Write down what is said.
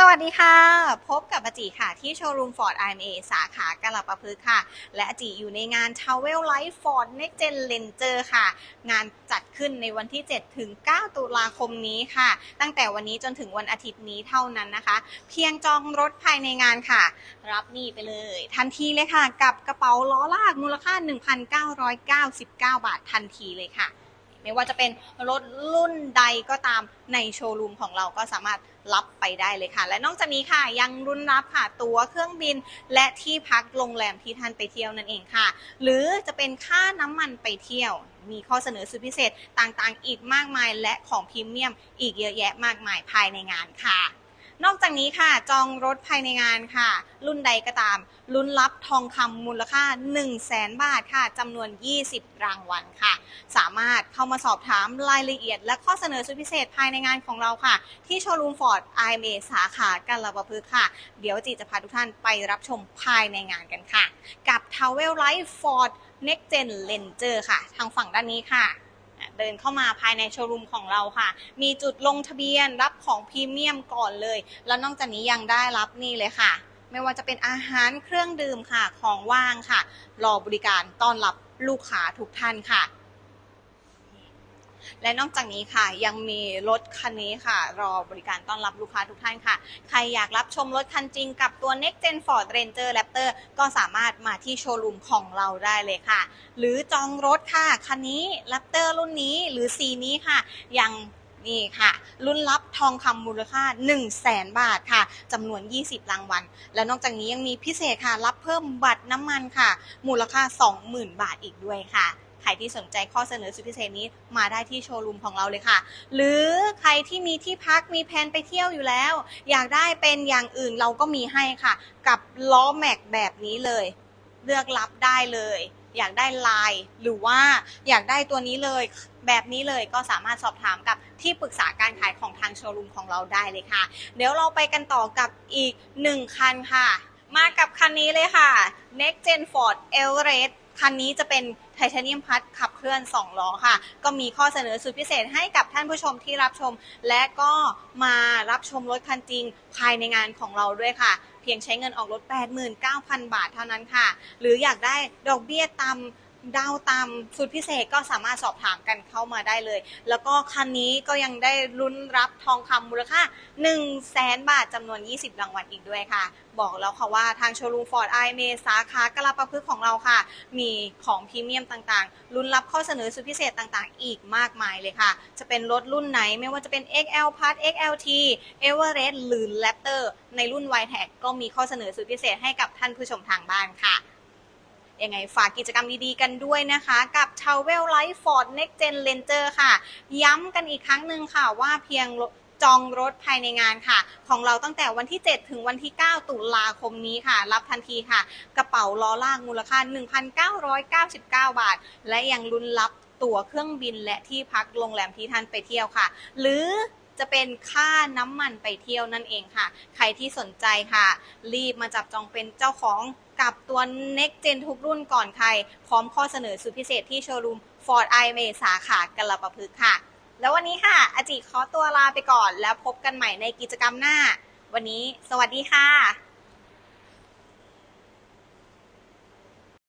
สวัสดีค่ะ พบกับอาจิค่ะ ที่โชว์รูม Ford IMA สาขากะลาปะพฤกค่ะ และอาจิอยู่ในงาน Travel Life Ford Next Gen Ranger ค่ะ งานจัดขึ้นในวันที่ 7 ถึง 9 ตุลาคมนี้ค่ะ ตั้งแต่วันนี้จนถึงวันอาทิตย์นี้เท่านั้นนะคะ เพียงจองรถภายในงานค่ะ รับนี่ไปเลย ทันทีเลยค่ะ กับกระเป๋าล้อลากมูลค่า 1,999 บาททันทีเลยค่ะ ไม่ว่าจะเป็นรถรุ่นใดก็ตามในโชว์รูมของเราก็สามารถรับไปได้เลยค่ะ และนอกจากนี้ค่ะยังรุ่นรับค่ะตั๋วเครื่องบิน และที่พักโรงแรมที่ท่านไปเที่ยวนั่นเองค่ะ หรือจะเป็นค่าน้ำมันไปเที่ยว มีข้อเสนอสุดพิเศษต่างๆ อีกมากมาย และของพรีเมียมอีกเยอะแยะมากมายภายในงานค่ะ นอกจากนี้ค่ะ จองรถภายในงานค่ะ รุ่นใดก็ตามลุ้นรับทองคำมูลค่า 1 0 0 0 0แสนบาทค่ะจำนวน 20 รางวัลค่ะ สามารถเข้ามาสอบถามรายละเอียด และข้อเสนอสุดพิเศษภายในงานของเราค่ะ ที่โชว์รูมฟอร์ด IMA สาขากันลาบพฤกษ์ค่ะ เดี๋ยวจีจะพาทุกท่านไปรับชมภายในงานกันค่ะ กับ t r a v e l Life Ford Next Gen Ranger ค่ะ ทางฝั่งด้านนี้ค่ะ เดินเข้ามาภายในโชว์รูมของเราค่ะ มีจุดลงทะเบียนรับของพรีเมียมก่อนเลย แล้วนอกจากนี้ยังได้รับนี่เลยค่ะ ไม่ว่าจะเป็นอาหารเครื่องดื่มค่ะของว่างค่ะ รอบริการต้อนรับลูกค้าทุกท่านค่ะ และนอกจากนี้ค่ะยังมีรถคันนี้ค่ะ รอบริการต้อนรับลูกค้าทุกท่านค่ะ ใครอยากรับชมรถคันจริงกับตัว Next Gen Ford Ranger Raptor ก็สามารถมาที่โชว์รูมของเราได้เลยค่ะ หรือจองรถค่ะคันนี้ Raptor รุ่นนี้หรือสีนี้ค่ะ ยังนี่ค่ะรุ่นรับทองคำมูลค่า 1 0 0 0 0แบาทค่ะจำนวน 20 รางวัล และนอกจากนี้ยังมีพิเศษค่ะ รับเพิ่มบัตรน้ำมันค่ะ มูลค่า 20,000 บาทอีกด้วยค่ะ ครที่สนใจข้อเสนอสุดพิเศษนี้มาได้ที่โชว์รูมของเราเลยค่ะ หรือใครที่มีที่พักมีแผนไปเที่ยวอยู่แล้ว อยากได้เป็นอย่างอื่นเราก็มีให้ค่ะ กับล้อแม็กแบบนี้เลย เลือกรับได้เลย อยากได้ลายหรือว่าอยากได้ตัวนี้เลยแบบนี้เลยก็สามารถสอบถามกับที่ปรึกษาการขายของทางโชว์รูมของเราได้เลยค่ะ เดี๋ยวเราไปกันต่อกับอีกหนึ่งคันค่ะ มากับคันนี้เลยค่ะ Next Gen Ford Everest คันนี้จะเป็น ไทเทเนียมพัดขับเคลื่อน 2 ล้อค่ะ ก็มีข้อเสนอสุดพิเศษให้กับท่านผู้ชมที่รับชม และก็มารับชมรถคันจริงภายในงานของเราด้วยค่ะ เพียงใช้เงินออกรถ 89,000 บาทเท่านั้นค่ะ หรืออยากได้ดอกเบี้ยต่ำ ดาวต่ำสุดพิเศษก็สามารถสอบถามกันเข้ามาได้เลย แล้วก็คันนี้ก็ยังได้ลุ้นรับทองคำมูลค่า 1 0 0 0 0แสนบาทจำนวน 20 รางวัลอีกด้วยค่ะ บอกแล้วค่ะว่าทางโชว์รูมฟอร์ดไอเมสาขากะลาปะพฤกของเราค่ะ มีของพรีเมียมต่างๆ ลุ้นรับข้อเสนอสุดพิเศษต่างๆ อีกมากมายเลยค่ะ จะเป็นรถรุ่นไหนไม่ว่าจะเป็น XL p a s XLT Everest หรือ Raptor ในรุ่น y t e c ก็มีข้อเสนอสุดพิเศษให้กับท่านผู้ชมทางบ้านค่ะ ยังไงฝากกิจกรรมดีๆกันด้วยนะคะ กับ Travel Life Ford Next Gen Ranger ค่ะ ย้ำกันอีกครั้งหนึ่งค่ะว่าเพียงจองรถภายในงานค่ะ ของเราตั้งแต่วันที่ 7 ถึงวันที่ 9 ตุลาคมนี้ค่ะ รับทันทีค่ะ กระเป๋าล้อลากมูลค่า 1,999 บาท และยังลุ้นรับตั๋วเครื่องบินและที่พักโรงแรมที่ท่านไปเที่ยวค่ะ หรือ จะเป็นค่าน้ำมันไปเที่ยวนั่นเองค่ะ ใครที่สนใจค่ะ รีบมาจับจองเป็นเจ้าของกับตัว Next Gen ทุกรุ่นก่อนใคร พร้อมข้อเสนอสุดพิเศษที่โชว์รูม Ford i m a สาขากัลปะพฤกษ์ค่ะ แล้ววันนี้ค่ะอาจิขอตัวลาไปก่อนแล้วพบกันใหม่ในกิจกรรมหน้า วันนี้ สวัสดีค่ะ